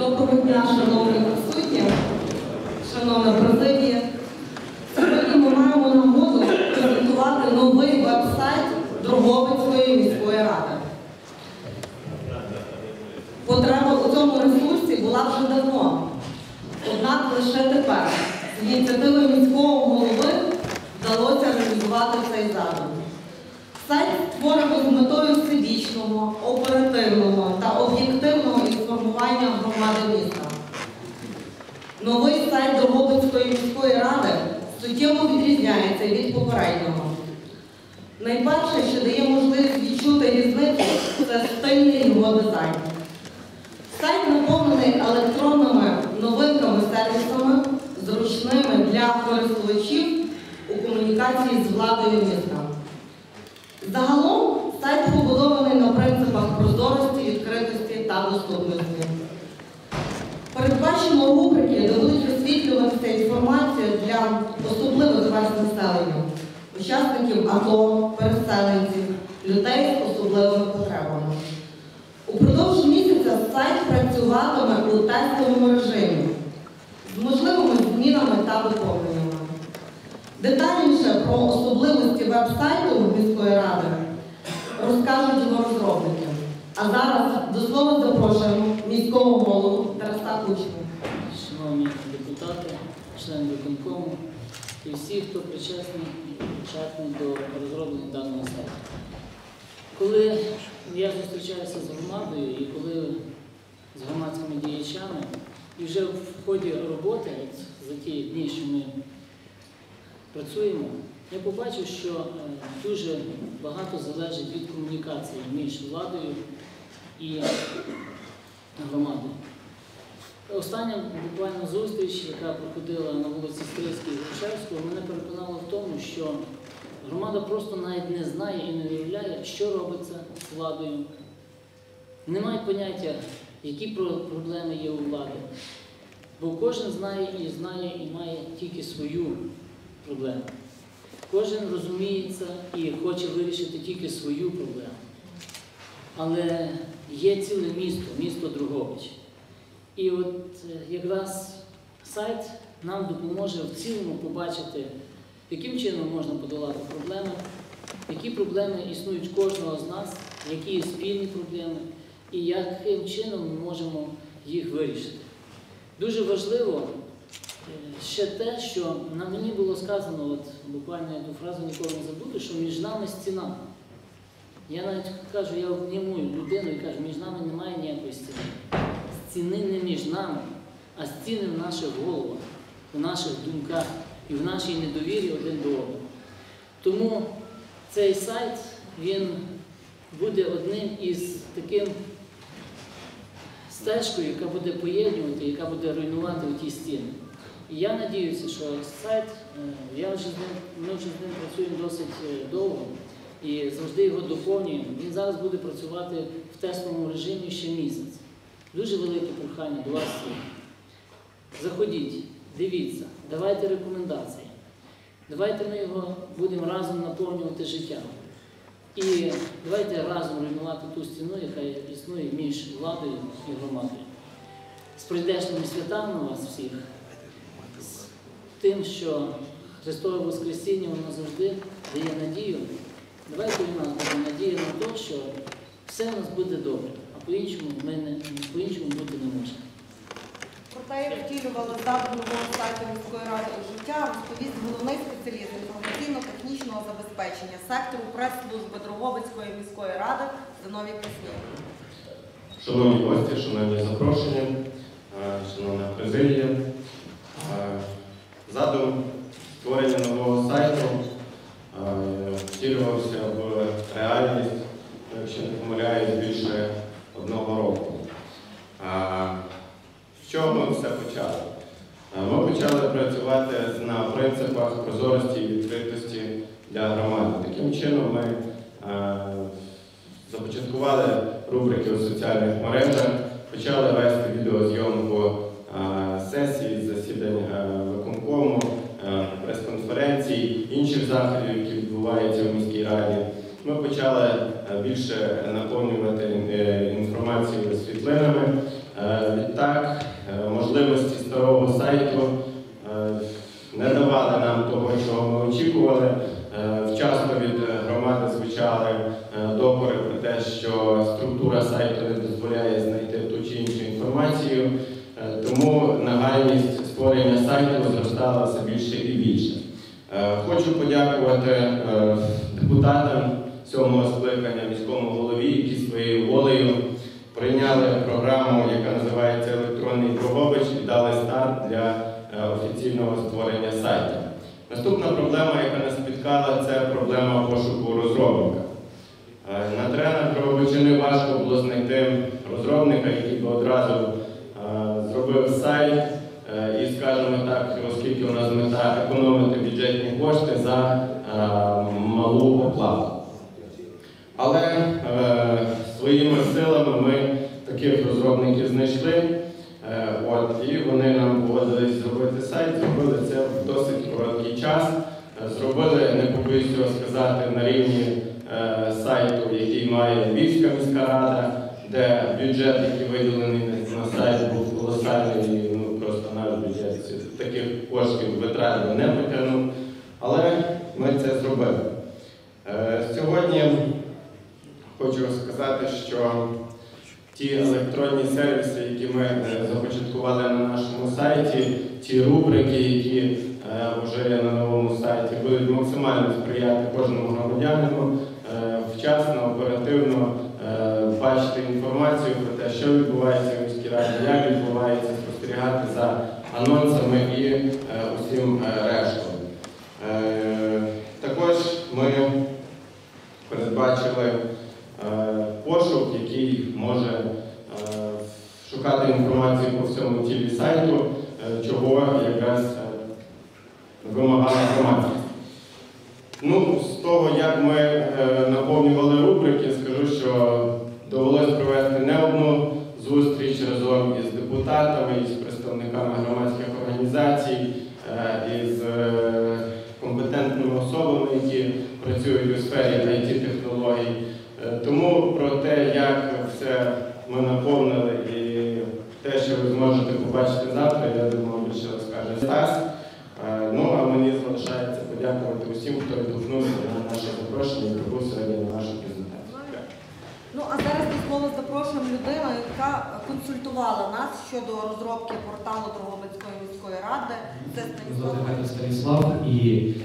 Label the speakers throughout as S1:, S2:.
S1: Доброго дня, шановні присутні, шановна президія. Сьогодні ми маємо нагоду презентувати новий веб-сайт Дроговицької міської ради. Потреба у цьому ресурсі була вже давно. Однак лише тепер з ініціативи міського голови вдалося реалізувати цей задум. Сайт створено з метою всебічного, оперативного та об'єктивного інформування громади міста. Новий сайт Дрогобицької міської ради суттєво відрізняється від попереднього. Найперше, що дає можливість відчути різницю, це стильний його дизайн. Сайт наповнений електронними новинками сервісами, зручними для користувачів у комунікації з владою міста. Загалом сайт побудований на принципах прозорості, відкритості та доступності. Передбачено рубрики, де будуть висвітлюватися інформація для особливих верст населення, учасників АТО, переселенців, людей з особливими потребами. Упродовж місяця сайт працюватиме у тестовому режимі з можливими змінами та доповненнями. Детальніше про особливості веб-сайту міської ради розкажуть його розробники. А зараз до слова запрошуємо міського голову Тараса Кучму.
S2: Депутати, члени виконкому і всі, хто причетний і причетний до розроблення даного сайту. Коли я зустрічаюся з громадою і коли з громадськими діячами, і вже в ході роботи, от за ті дні, що ми працюємо, я побачив, що е, дуже багато залежить від комунікації між владою і громадою. Остання буквально зустріч, яка проходила на вулиці Стрийській Грушевського, мене переконала в тому, що громада просто навіть не знає і не уявляє, що робиться з владою. Не має поняття, які проблеми є у влади. Бо кожен знає і знає і має тільки свою проблему. Кожен розуміється і хоче вирішити тільки свою проблему. Але є ціле місто, місто Другович. І от е, якраз сайт нам допоможе в цілому побачити, яким чином можна подолати проблеми, які проблеми існують кожного з нас, які є спільні проблеми, і яким чином ми можемо їх вирішити. Дуже важливо е, ще те, що на мені було сказано, от буквально я ту фразу ніколи не забуду, що між нами стіна. Я навіть кажу, я обнімую людину і кажу, між нами немає ніякої стіни стіни не між нами, а стіни в наших головах, в наших думках і в нашій недовірі один до одного. Тому цей сайт він буде одним із таким стежкою, яка буде поєднувати, яка буде руйнувати ті стіни. І я надіюся, що сайт, е, я вже ми вже з ним працюємо досить е, довго і завжди його доповнюємо. Він зараз буде працювати в тестовому режимі ще місяць. Дуже велике прохання до вас всіх. Заходіть, дивіться, давайте рекомендації. Давайте ми його будемо разом наповнювати життям. І давайте разом руйнувати ту стіну, яка існує між владою і громадою. З прийдешніми святами вас всіх, з тим, що Христове Воскресіння воно завжди дає надію. Давайте у нас буде надія на те, що все у нас буде добре, а по-іншому ми не по-іншому бути не може.
S1: Проте як втілювали задум нового сайту міської ради у життя, розповість головний спеціаліст інформаційно-технічного забезпечення сектору прес-служби Дроговицької міської ради Зиновій Пресній.
S3: Шановні гості, шановні запрошені, е, шановна президія. Е, Задум створення нового сайту е, втілювався в реальність, якщо не помиляюсь, більше одного року. З чого ми все почали? Ми почали працювати на принципах прозорості і відкритості для громади. Таким чином ми започаткували рубрики у соціальних мережах, почали вести відеозйомку сесій, засідань виконкому, прес-конференцій, інших заходів, які відбуваються в міській раді. Ми почали е, більше наповнювати е, інформацією світлинами. Е, Відтак сайту е, не давали нам того, чого ми очікували. Вчасно від громади звучали допори про те, що структура сайту не дозволяє знайти ту чи іншу інформацію, тому нагальність створення сайту зростала все більше і більше. Хочу подякувати депутатам сьомого скликання міському голові, які своєю волею прийняли програму, яка називається Електронний Дрогобич і дали старт для е, офіційного створення сайту. Наступна проблема, яка нас спіткала, це проблема пошуку розробника. Е, На теренах Дрогобичини важко було знайти розробника, який би одразу е, зробив сайт і, скажімо так, оскільки у нас мета економити бюджетні кошти за малу оплату. Але е, своїми силами ми таких розробників знайшли. Е, от, і вони нам погодились зробити сайт, зробили це в досить короткий час. Е, Зробили, не побоюсь цього сказати, на рівні е, сайту, який має Львівська міська рада, де бюджет, який виділений на- сайт, був колосальний, ну, просто наш бюджет таких коштів витрат не потягнув. Але ми це зробили. Е, Сьогодні хочу сказати, що ті електронні сервіси, які ми е, започаткували на нашому сайті, ті рубрики, які е, вже є на новому сайті, будуть максимально сприяти кожному громадянину е, вчасно, оперативно бачити інформацію про те, що відбувається в міській раді, як відбувається, спостерігати за анонсами і усім рештою. Е, Також ми передбачили пошук, який може е, шукати інформацію по всьому тілі сайту, е, чого якраз е, вимагала громадськість. Ну, з того, як ми наповнювали рубрики, скажу, що довелось провести не одну зустріч разом із депутатами, із представниками громадських організацій, із компетентними особами, які працюють у сфері IT-технологій. Е, Тому про те, як все ми наповнили і те, що ви зможете побачити завтра, я думаю, більше розкаже Стас. Е, Ну, а мені залишається подякувати усім, хто відгукнувся на наше запрошення і прибув сьогодні на нашу презентацію.
S1: Ну а зараз до слова запрошуємо людину, яка консультувала нас щодо розробки порталу Дрогобицької міської ради. Це Станіслав.
S4: Станіслав, і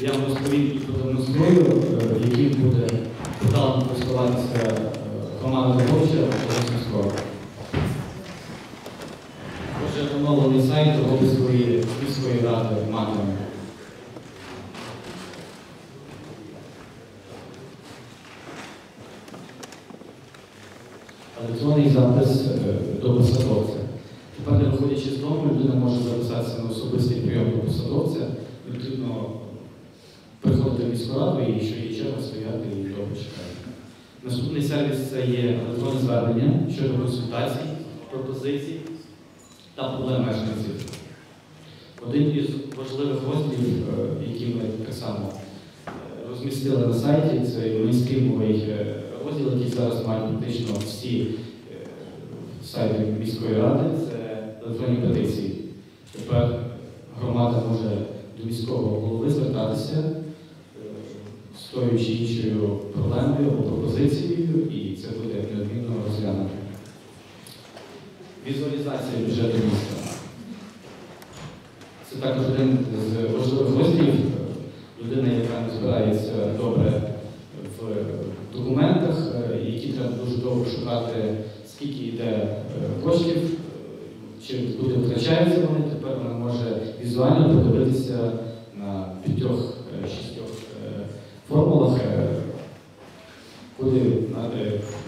S4: я вам розповім і продемонструю, е, яким буде порталом користуватися е, команда робоча скоро. Отже, оновлений сайт Робицької міської ради матиме. Електронний запис е, до посадовця. Тепер, виходячи з дому, людина може записатися на особистий прийом до посадовця, не раду і що її черга стояти і довго чекати. Наступний сервіс це є електронне звернення щодо консультацій, пропозицій та проблем мешканців. Один із важливих розділів, е, які ми так само е, розмістили на сайті, це мейнстрімовий е, розділ, який зараз мають практично всі сайти міської ради, це електронні петиції. Тепер громада може до міського голови звертатися тою чи іншою проблемою або пропозицією, і це буде неодмінно розглянуто. Візуалізація бюджету міста. Це також один з важливих розділів. Людина, яка не збирається добре в документах, е, які треба дуже довго шукати, скільки йде е, коштів, е, чи куди втрачаються вони, тепер вона може візуально подивитися на п'ятьох-шістьох формулах, куди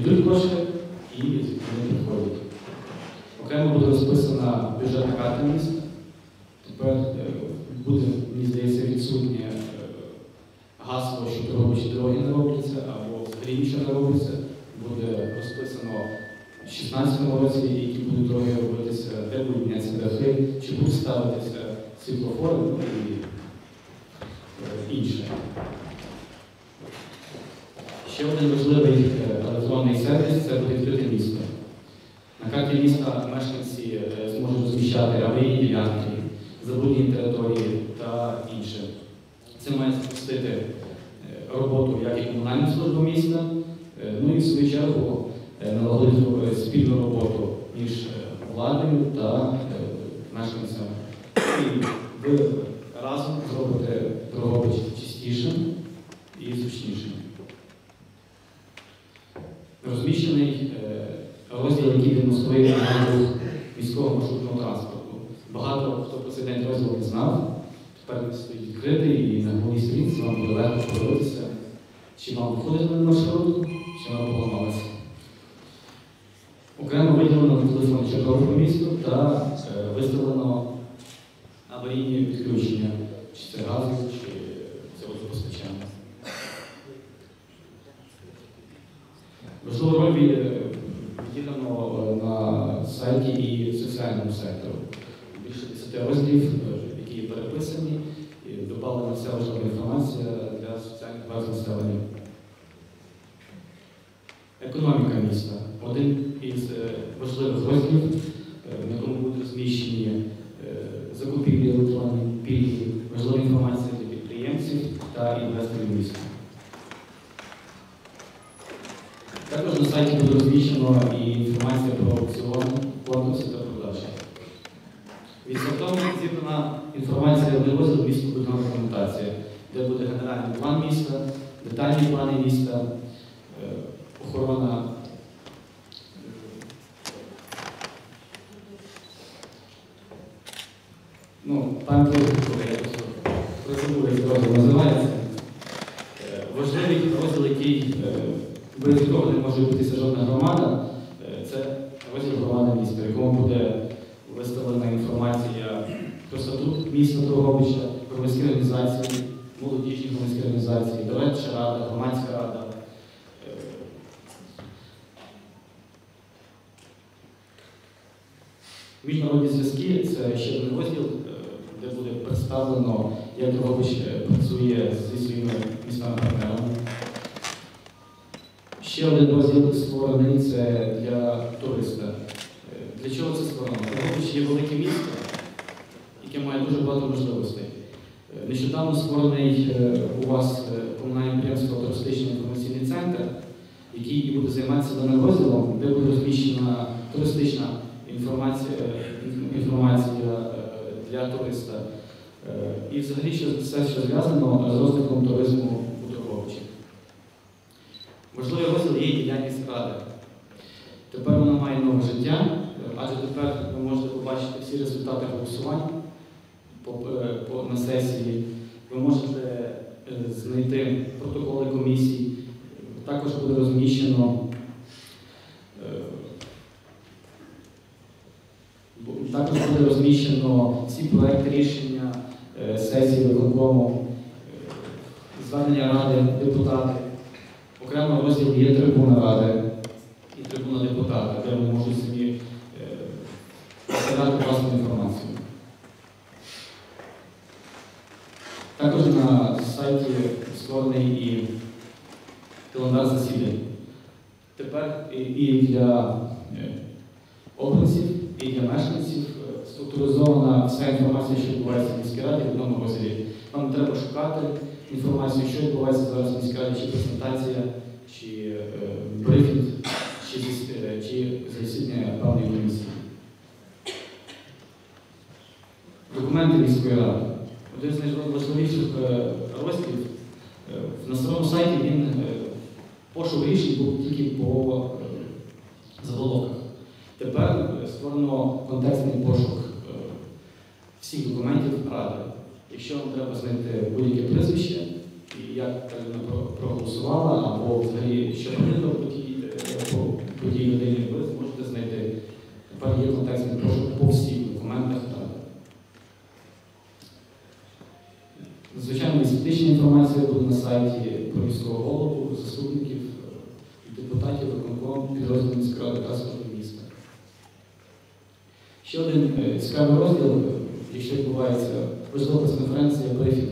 S4: йдуть кошти і вони приходять. Окремо буде розписана бюджетна карта міста. Тепер е, буде, мені здається, відсутнє е, гасло, що дорогучі дороги не робляться, або взагалі нічого не робиться. Буде розписано в 16 році, які будуть дороги робитися, де будуть мінятися дахи, чи будуть ставитися світлофори ну, і е, інше. Ще один важливий е, електронний сервіс це буде відкрите місто. Міста мешканці е, зможуть розміщати аварійні ділянки, забруднені території та інше. Це має запустити е, роботу як і комунальну службу міста, е, ну і в свою чергу налагодити спільну роботу між владою та мешканцями. І ви разом зробите Дрогобич чистішим і зручнішим. Розміщений е, розділ, який демонструє рух міського маршрутного транспорту. Багато хто про цей день не знав. Тепер він стоїть відкритий і на головній сторінці вам буде легко подивитися, чи вам виходить на маршрут, чи вона поламалася. Окремо виділено на телефон чергову по місту та е, виставлено аварійні відключення, чи це газу, чи це водопостачання. Важливу роль від- е, відіграно е, на сайті і соціальному сектору. Більше 10 розділів, е, які є переписані, і додана вся важлива інформація для соціальних баз населення. Економіка міста. Один із е, важливих розділів, е, на якому будуть розміщені е, закупівлі електронні пільги, важлива інформація для підприємців та інвесторів міста. Також на сайті буде розміщено і інформація про аукціон, конкурси та продажі. Від симптомів зібрана інформація в розділ містобудівна документація, де буде генеральний план міста, детальні плани міста, е, охорона. Ну, там є я просто процедура розділ називається. Е, Важливий розділ, який е, без якого не може бути жодна громада, е, це розділ громада міста, в якому буде виставлена інформація про статут міста Дрогобича, про громадські організації, молодіжні громадські організації, дорадча рада, громадська рада. Е, Міжнародні зв'язки це ще один розділ, е, де буде представлено, як Дрогобич працює зі своїми міськими партнерами. Ще один розділ створений це для туриста. Е, Для чого це створено? Дрогобич є велике місто, яке має дуже багато можливостей. Е, Нещодавно створений е, у вас комунальне підприємство туристичний інформаційний центр, який буде займатися даним розділом, де буде розміщена туристична інформація, інформація для туриста. Е, І взагалі все, що зв'язано з розвитком туризму у Дрогобичі. Можливий розділ є діяльність ради. Тепер вона має нове життя, е, адже тепер ви можете побачити всі результати голосувань е, на сесії. Ви можете е, знайти протоколи комісій. Також буде розміщено. е, Також буде розміщено всі проекти рішення е, сесії виконкому, е, звернення ради, депутати. Окремо розділ є трибуна ради і трибуна депутата, де вони можуть собі е, власну інформацію. Також на сайті створений і календар засідань. Тепер і для е, обранців, і для мешканців е, структуризована вся інформація, що відбувається в міській раді в одному розділі. Вам не треба шукати інформацію, що відбувається зараз в міській раді, чи презентація, чи е, брифінг, чи, е, чи засідання певної комісії. Документи міської ради. Один з найважливіших е, розділів. На самому сайті він пошук рішень був тільки по заголовках. Тепер створено контекстний пошук всіх документів ради. Якщо вам треба знайти будь-яке прізвище, і як проголосувала, або взагалі що тій е, по- тій людині, ви зможете знайти. Тепер є контекстний пошук по всіх документах. Звичайно, статична інформація буде на сайті про міського голову, заступників, е, депутатів, виконком, підрозділів міської ради та міста. Ще один е, цікавий розділ, якщо відбувається важлива прес-конференція, брифінг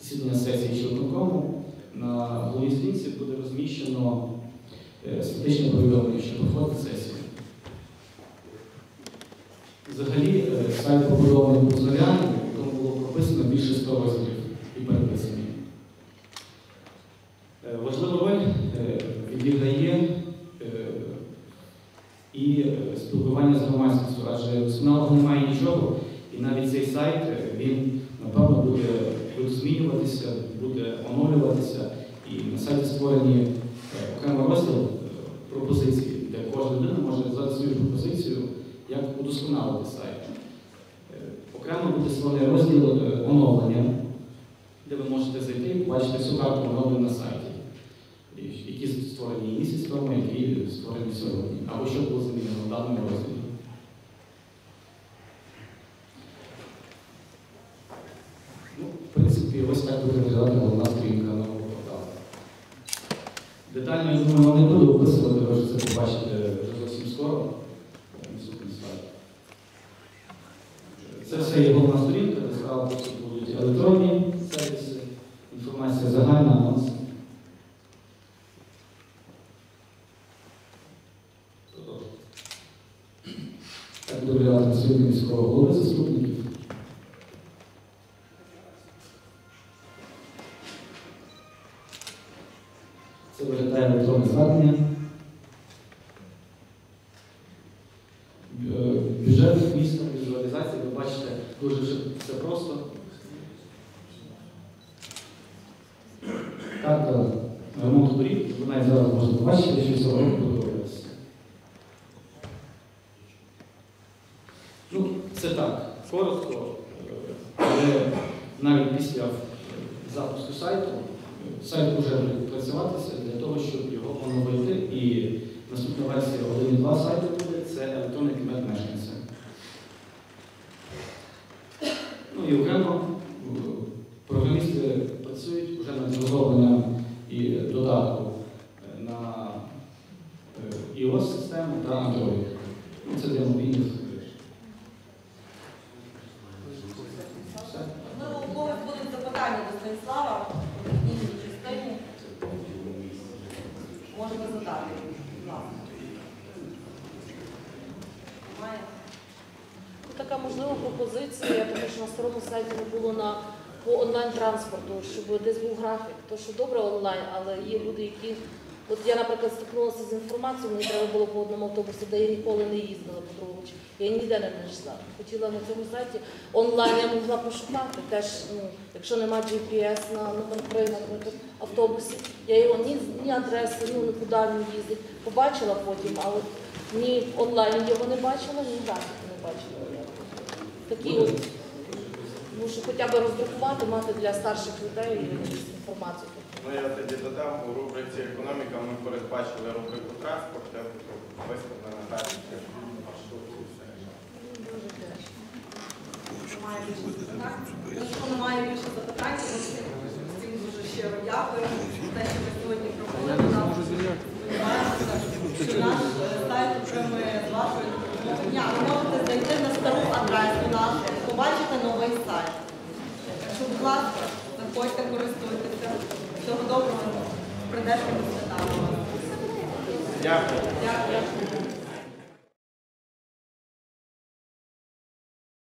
S4: засідання сесії чи виконкому, на головній сторінці буде розміщено е, статичне повідомлення, що проходить сесію. Взагалі, е, сайт побудований по зоряні, в якому було прописано більше 100 розділів і переписані. Е, Важливу роль відіграє і спілкування з громадськістю, адже досконалого немає нічого, і навіть цей сайт він напевно буде змінюватися, буде оновлюватися, і на сайті створені е, окремий розділ е, пропозицій, де кожна людина може задати свою пропозицію, як удосконалити сайт. Е, Окремо буде створений розділ оновлення, де ви можете зайти і побачити всю карту оновлень на сайті, які створені місяць тому, які створені сьогодні, або що було змінено в даному розділі. Ну, в принципі, ось так буде виглядати головна сторінка нового порталу. Детально, я думаю, не буду описувати, ви вже це побачите вже зовсім скоро. Це все є головна сторінка, електронне Бюджет міста, візуалізація, ви бачите, дуже все все просто. Карта ремонту доріг, ви навіть зараз можете побачити, що цього року буде робитися. Ну, це так, коротко, е, але навіть після е, запуску сайту е, сайт вже буде працюватися для того, щоб його оновити. Наступна версія 1.2 сайту буде це електронний кабінет мешканця. Ну і окремо е, програмісти працюють вже над розробленням і додатку е, на е, iOS-систему та Android. Ну, Це для мобільних. е, Все.
S1: Можливо, у когось будуть запитання до Станіслава в технічній частині. Можете задати, будь ласка. Немає?
S5: Така можлива пропозиція, тому що на старому сайті не було на по онлайн-транспорту, щоб десь був графік. То що добре онлайн, але є люди, які. От я, наприклад, стикнулася з інформацією, мені треба було по одному автобусі, де я ніколи не їздила по другому. Я ніде не знайшла. Хотіла на цьому сайті онлайн я могла пошукати. Теж, ну, якщо немає GPS на, на наприклад, автобусі, я його ні, ні адреси, ну нікуди він їздить. Побачила потім, а от ні онлайн його не бачила, ні графіку не бачила. Такі от, ну, щоб хоча б роздрукувати, мати для старших людей інформацію.
S3: Ну я тоді додам у рубриці економіка ми передбачили рубрику транспорт, де виставлена графіки маршруту і все.
S1: Немає більше запитань. Якщо немає більше запитань, то всім всім дуже щиро дякую за те, що ви сьогодні провели нам. Сподіваємося, що наш е, сайт отримує з вашої допомоги. Дня. Ви можете зайти на стару адресу нашу, побачити новий сайт. Так що, будь ласка, заходьте, користуйтеся. Всього доброго, прийдешнього свята.
S3: Дякую.
S1: Дякую.